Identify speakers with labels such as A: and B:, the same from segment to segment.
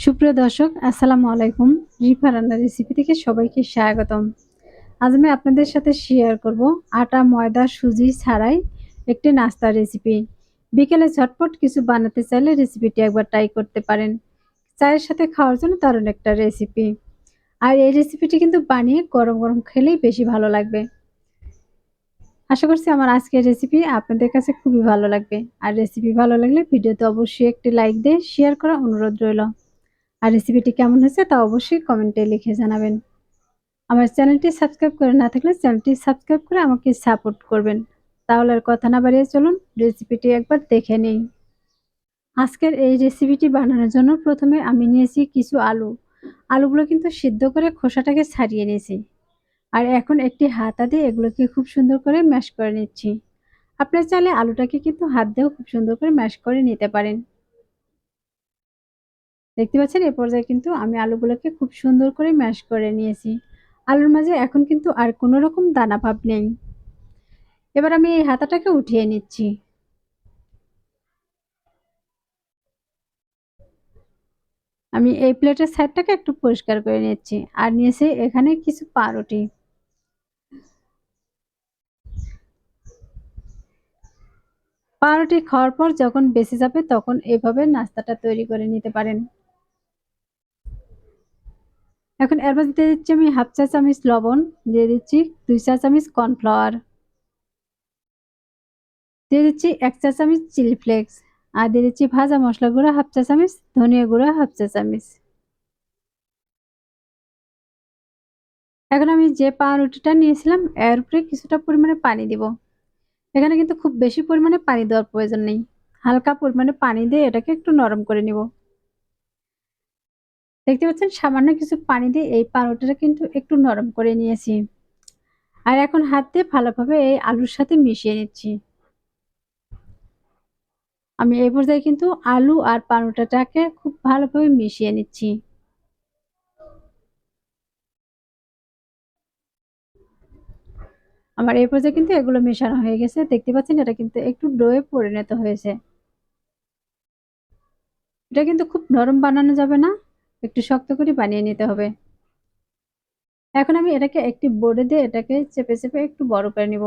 A: সুপ্রিয় দর্শক, আসসালামু আলাইকুম। রিফা রান্নার রেসিপি থেকে সবাইকে স্বাগতম। আজ আমি আপনাদের সাথে শেয়ার করব আটা, ময়দা, সুজি ছাড়াই একটি নাস্তার রেসিপি বিকেলে ঝটপট কিছু বানাতে চাইলে রেসিপিটি একবার ট্রাই করতে পারেন। চায়ের সাথে খাওয়ার জন্য দারুণ একটা রেসিপি আর এই রেসিপিটি কিন্তু বানিয়ে গরম গরম খেলেই বেশি ভালো লাগবে। আশা করছি আমার আজকের রেসিপি আপনাদের কাছে খুবই ভালো লাগবে। আর রেসিপি ভালো লাগলে ভিডিওতে অবশ্যই একটি লাইক দিয়ে শেয়ার করা অনুরোধ রইল। আর রেসিপিটি কেমন হয়েছে তা অবশ্যই কমেন্টে লিখে জানাবেন। আমার চ্যানেলটি সাবস্ক্রাইব করে না থাকলে চ্যানেলটি সাবস্ক্রাইব করে আমাকে সাপোর্ট করবেন। তাহলে আর কথা না বাড়িয়ে চলুন রেসিপিটি একবার দেখে নিই। আজকের এই রেসিপিটি বানানোর জন্য প্রথমে আমি নিয়েছি কিছু আলু। আলুগুলো কিন্তু সিদ্ধ করে খোসাটাকে ছাড়িয়ে নিয়েছি। আর এখন একটি হাতা দিয়ে এগুলোকে খুব সুন্দর করে ম্যাশ করে নিচ্ছি। আপনার চাইলে আলুটাকে কিন্তু হাত দিয়েও খুব সুন্দর করে ম্যাশ করে নিতে পারেন। দেখতে পাচ্ছেন, এ পর্যায়ে কিন্তু আমি আলুগুলোকে খুব সুন্দর করে ম্যাশ করে নিয়েছি। আলুর মাঝে এখন কিন্তু আর কোনো রকম দানা ভাব নেই। এবার আমি এই হাতাটাকে উঠিয়ে নিচ্ছি। আমি এই প্লেটের সাইডটাকে একটু পরিষ্কার করে নিচ্ছি আর নিয়েছি এখানে কিছু পাউরুটি। পাউরুটি খাওয়ার পর যখন বেঁচে যাবে তখন এভাবে নাস্তাটা তৈরি করে নিতে পারেন। এখন এর মধ্যে দিয়ে দিচ্ছি আমি হাফ চা চামচ লবণ, দিয়ে দিচ্ছি দুই চা চামচ কর্নফ্লাওয়ার, দিয়ে দিচ্ছি এক চা চামচ চিলি ফ্লেক্স, আর দিয়ে দিচ্ছি ভাজা মশলা গুঁড়া হাফ চা চামচ, ধনিয়া গুঁড়া হাফ চা চামচ। এখন আমি যে পাউরুটিটা নিয়েছিলাম, এর উপরে কিছুটা পরিমাণে পানি দিব। এখানে কিন্তু খুব বেশি পরিমাণে পানি দেওয়ার প্রয়োজন নেই। হালকা পরিমাণে পানি দিয়ে এটাকে একটু নরম করে নিব। দেখতে পাচ্ছেন, সামান্য কিছু পানি দিয়ে এই পাউরুটিটা কিন্তু একটু নরম করে নিয়েছি। আর এখন হাত দিয়ে ভালোভাবে এই আলুর সাথে মিশিয়ে নিচ্ছি। আমি এই পর্যায়ে কিন্তু আলু আর পাউরুটাটাকে খুব ভালোভাবে মিশিয়ে নিচ্ছি। আমার এই পর্যায়ে কিন্তু এগুলো মেশানো হয়ে গেছে। দেখতে পাচ্ছেন, এটা কিন্তু একটু ডোয়ে পরিণত হয়েছে। এটা কিন্তু খুব নরম বানানো যাবে না। একটু শক্ত করে বানিয়ে নিতে হবে। এখন আমি এটাকে একটি বোর্ডে দিয়ে এটাকে চেপে চেপে একটু বড় করে নিব।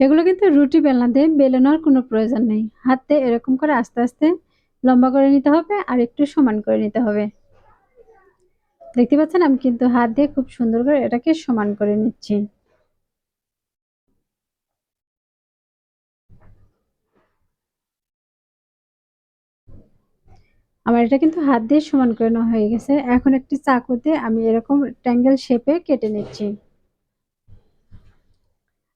A: এগুলো কিন্তু রুটি বেলনা দিয়ে বেলানোর কোনো প্রয়োজন নেই। হাতে এরকম করে আস্তে আস্তে লম্বা করে নিতে হবে আর একটু সমান করে নিতে হবে। দেখতে পাচ্ছেন আমি কিন্তু হাত দিয়ে খুব সুন্দর করে এটাকে সমান করে নিচ্ছি। আমার এটা কিন্তু হাত দিয়ে সমান করে নেওয়া হয়ে গেছে। এখন একটি চাকু দিয়ে আমি এরকম ট্যাঙ্গেল শেপে কেটে নিচ্ছি।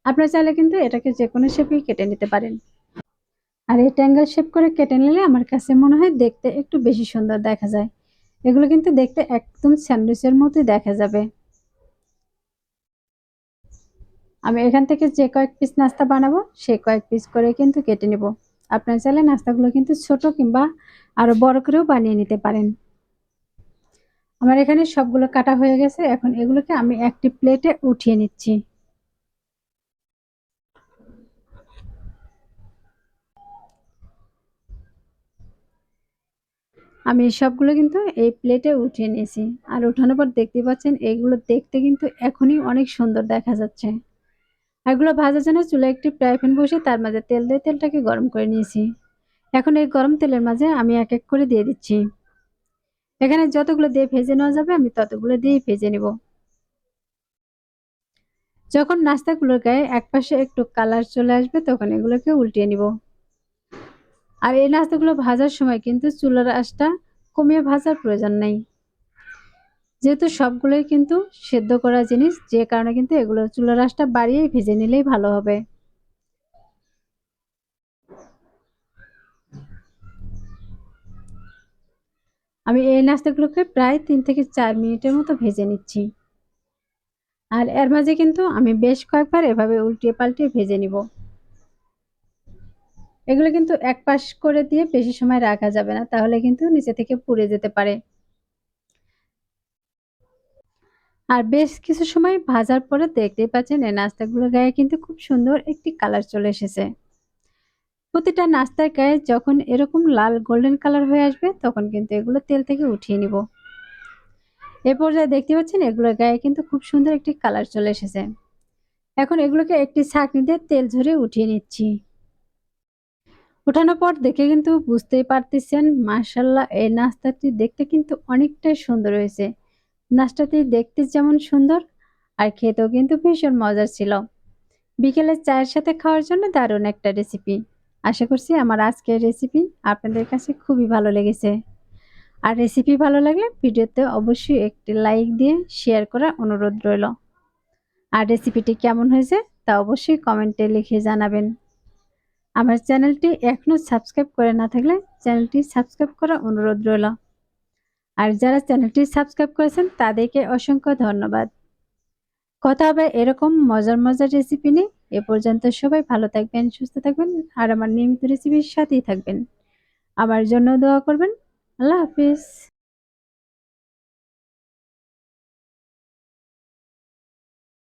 A: আপনার চাইলে কিন্তু এটাকে যে কোনো শেপেই কেটে নিতে পারেন। আর এই ট্যাঙ্গেল শেপ করে কেটে নিলে আমার কাছে মনে হয় দেখতে একটু বেশি সুন্দর দেখা যায়। এগুলো কিন্তু দেখতে একদম স্যান্ডউইচের মতোই দেখা যাবে। আমি এখান থেকে যে কয়েক পিস নাস্তা বানাবো সেই কয়েক পিস করে কিন্তু কেটে নেব। আপনার চাইলে নাস্তাগুলো কিন্তু ছোট কিংবা আরও বড় করেও বানিয়ে নিতে পারেন। আমার এখানে সবগুলো কাটা হয়ে গেছে। এখন এগুলোকে আমি একটি প্লেটে উঠিয়ে নিচ্ছি। আমি সবগুলো কিন্তু এই প্লেটে উঠিয়ে নিয়েছি। আর উঠানোর পর দেখতে পাচ্ছেন এইগুলো দেখতে কিন্তু এখনই অনেক সুন্দর দেখা যাচ্ছে। এগুলো ভাজার জন্য চুলে একটি ফ্রাই প্যান বসে তার মাঝে তেল দিয়ে তেলটাকে গরম করে নিয়েছি। এখন এই গরম তেলের মাঝে আমি এক এক করে দিয়ে দিচ্ছি। এখানে যতগুলো দিয়ে ভেজে নেওয়া যাবে, আমি ততগুলো দিয়েই ভেজে নেব। যখন নাস্তাগুলোর গায়ে এক পাশে একটু কালার চলে আসবে, তখন এগুলোকে উল্টিয়ে নিব। আর এই নাস্তাগুলো ভাজার সময় কিন্তু চুলার আঁচটা কমিয়ে ভাজার প্রয়োজন নেই। যেহেতু সবগুলোই কিন্তু সেদ্ধ করা জিনিস, যে কারণে কিন্তু এগুলো চুলার আঁচটা বাড়িয়েই ভেজে নিলেই ভালো হবে। আমি এই নাস্তাগুলোকে প্রায় তিন থেকে চার মিনিটের মতো ভেজে নিচ্ছি। আর এর মাঝে কিন্তু আমি বেশ কয়েকবার এভাবে উল্টিয়ে পাল্টিয়ে ভেজে নিব। এগুলো কিন্তু এক পাশ করে দিয়ে বেশি সময় রাখা যাবে না, তাহলে কিন্তু নিচে থেকে পুড়ে যেতে পারে। আর বেশ কিছু সময় ভাজার পরে দেখতেই পাচ্ছেন, এই নাস্তাগুলোর গায়ে কিন্তু খুব সুন্দর একটি কালার চলে এসেছে। প্রতিটা নাস্তার গায়ে যখন এরকম লাল গোল্ডেন কালার হয়ে আসবে, তখন কিন্তু এগুলো তেল থেকে উঠিয়ে নিব। এ পর্যায়ে দেখতে পাচ্ছেন, এগুলোর গায়ে কিন্তু খুব সুন্দর একটি কালার চলে এসেছে। এখন এগুলোকে একটি ছাঁকনি দিয়ে তেল ঝরে উঠিয়ে নিচ্ছি। ওঠানোর পর দেখে কিন্তু বুঝতেই পারতেছেন মার্শাল্লাহ এই নাস্তাটি দেখতে কিন্তু অনেকটাই সুন্দর হয়েছে। নাস্তাটি দেখতে যেমন সুন্দর, আর খেতেও কিন্তু ভীষণ মজার ছিল। বিকেলে চায়ের সাথে খাওয়ার জন্য দারুণ একটা রেসিপি আশা করছি আমার আজকের রেসিপি আপনাদের কাছে খুবই ভালো লেগেছে। আর রেসিপি ভালো লাগলে ভিডিওতে অবশ্যই একটি লাইক দিয়ে শেয়ার করার অনুরোধ রইল। আর রেসিপিটি কেমন হয়েছে তা অবশ্যই কমেন্টে লিখে জানাবেন। আমার চ্যানেলটি এখনও সাবস্ক্রাইব করে না থাকলে চ্যানেলটি সাবস্ক্রাইব করার অনুরোধ রইল। আর যারা চ্যানেলটি সাবস্ক্রাইব করেছেন তাদেরকে অসংখ্য ধন্যবাদ। কথা হবে এরকম মজার মজার রেসিপি নিয়ে। এ পর্যন্ত সবাই ভালো থাকবেন, সুস্থ থাকবেন, আর আমার নিয়মিত রেসিপির সাথেই থাকবেন। আমার জন্য দোয়া করবেন। আল্লাহ হাফিজ।